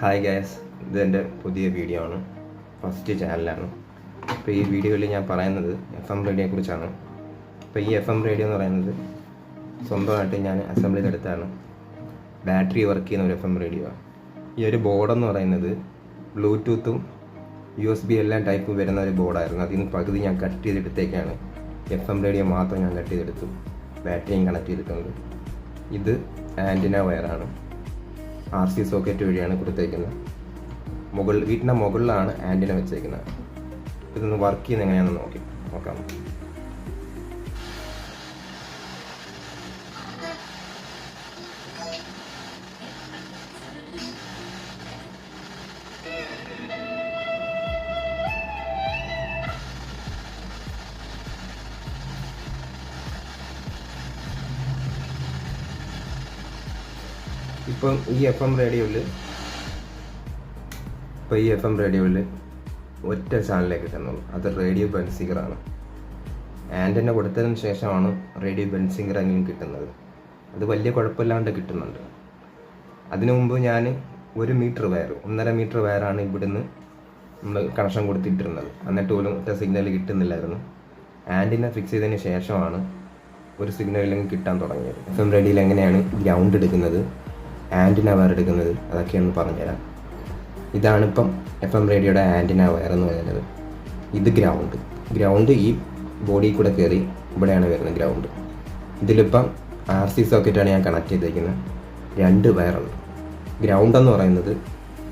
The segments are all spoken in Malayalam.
ഹായ് ഗ്യാസ് ഇത് എന്റെ പുതിയ വീഡിയോ ആണ്. ഫസ്റ്റ് ചാനലാണ് അപ്പോൾ ഈ വീഡിയോയിൽ ഞാൻ പറയുന്നത് എഫ് എം റേഡിയോയെ കുറിച്ചാണ്. അപ്പോൾ ഈ എഫ് എം റേഡിയോ എന്ന് പറയുന്നത് സ്വന്തമായിട്ട് ഞാൻ അസംബിൾ ചെയ്തെടുത്താണ് ബാറ്ററി വർക്ക് ചെയ്യുന്ന ഒരു എഫ് എം റേഡിയോ ഈ ഒരു ബോർഡെന്ന് പറയുന്നത് ബ്ലൂടൂത്തും യു എസ് ബി എല്ലാം ടൈപ്പ് വരുന്ന ഒരു ബോർഡായിരുന്നു അതിൽ നിന്ന് പകുതി ഞാൻ കട്ട് ചെയ്തെടുത്തേക്കാണ്. എഫ് എം റേഡിയോ മാത്രം ഞാൻ കട്ട് ചെയ്തെടുത്തു. ബാറ്ററിയും കണക്ട് ചെയ്തിട്ടുണ്ട്. ഇത് ആന്റിന വയറാണ് ആർ സി സോക്കറ്റ് വഴിയാണ് കൊടുത്തേക്കുന്നത്. മുകളിൽ വീട്ടിന്റെ മുകളിലാണ് ആന്റിന വെച്ചേക്കുന്നത്. ഇതൊന്ന് വർക്ക് ചെയ്യുന്നത് എങ്ങനെയാണെന്ന് നോക്കി നോക്കാം. ഇപ്പം ഈ എഫ് എം റേഡിയോയിൽ ഇപ്പോൾ ഈ എഫ് എം റേഡിയോയിൽ ഒറ്റ ചാനലേ കിട്ടുന്നുള്ളൂ അത് റേഡിയോ ബെൻസിഗറാണ് ആന്റന കൊടുത്തതിന് ശേഷമാണ് റേഡിയോ ബെൻസിഗർ എങ്കിലും കിട്ടുന്നത്. അത് വലിയ കുഴപ്പമില്ലാണ്ട് കിട്ടുന്നുണ്ട്. അതിനു മുമ്പ് ഞാൻ ഒരു മീറ്റർ വയർ ഒന്നര മീറ്റർ വയറാണ് ഇവിടുന്ന് നമ്മൾ കണക്ഷൻ കൊടുത്തിട്ടിരുന്നത്. എന്നിട്ട് പോലും ഒറ്റ സിഗ്നൽ കിട്ടുന്നില്ലായിരുന്നു. ആന്റിന ഫിക്സ് ചെയ്തതിന് ശേഷമാണ് ഒരു സിഗ്നലിലും കിട്ടാൻ തുടങ്ങിയത്. എഫ് എം റേഡിയോയിൽ എങ്ങനെയാണ് ഗ്രൗണ്ട് എടുക്കുന്നത്? ആന്റിന വയർ എടുക്കുന്നത് അതൊക്കെയൊന്ന് പറഞ്ഞുതരാം. ഇതാണിപ്പം എഫ് എം റേഡിയോയുടെ ആന്റിന വയർ എന്ന് പറയുന്നത്. ഇത് ഗ്രൗണ്ട് ഗ്രൗണ്ട് ഈ ബോഡി കൂടെ കയറി ഇവിടെയാണ് വരുന്നത് ഗ്രൗണ്ട് ഇതിലിപ്പം ആർ സി സോക്കറ്റാണ് ഞാൻ കണക്ട് ചെയ്തേക്കുന്നത് രണ്ട് വയറുണ്ട് ഗ്രൗണ്ട് എന്ന് പറയുന്നത്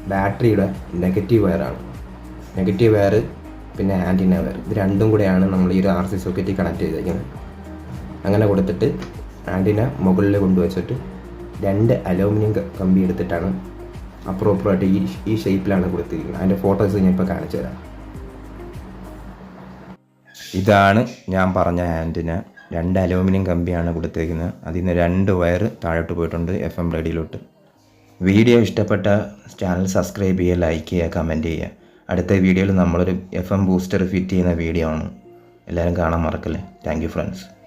ബാറ്ററിയുടെ നെഗറ്റീവ് വയറാണ് നെഗറ്റീവ് വയർ പിന്നെ ആന്റിന വയർ ഇത് രണ്ടും കൂടെയാണ് നമ്മൾ ഈ ഒരു ആർ സി സോക്കറ്റിൽ കണക്ട് ചെയ്തേക്കുന്നത് അങ്ങനെ കൊടുത്തിട്ട് ആന്റിന മുകളിൽ കൊണ്ടുവച്ചിട്ട് രണ്ട് അലൂമിനിയം കമ്പി എടുത്തിട്ടാണ് അപ്രോപ്പറായിട്ട് ഈ ഈ ഷേപ്പിലാണ് കൊടുത്തിരിക്കുന്നത്. അതിന്റെ ഫോട്ടോസ് ഞാൻ ഇപ്പോൾ കാണിച്ചു തരാം. ഇതാണ് ഞാൻ പറഞ്ഞ ഹാൻഡിന് രണ്ട് അലൂമിനിയം കമ്പിയാണ് കൊടുത്തിരിക്കുന്നത് അതിൽ നിന്ന് രണ്ട് വയർ താഴോട്ട് പോയിട്ടുണ്ട് എഫ് എം റേഡിയോയിലോട്ട്. വീഡിയോ ഇഷ്ടപ്പെട്ട ചാനൽ സബ്സ്ക്രൈബ് ചെയ്യുക ലൈക്ക് ചെയ്യുക കമന്റ് ചെയ്യുക. അടുത്ത വീഡിയോയിൽ നമ്മളൊരു എഫ് എം ബൂസ്റ്റർ ഫിറ്റ് ചെയ്യുന്ന വീഡിയോ ആണ്. എല്ലാവരും കാണാൻ മറക്കല്ലേ. Thank friends.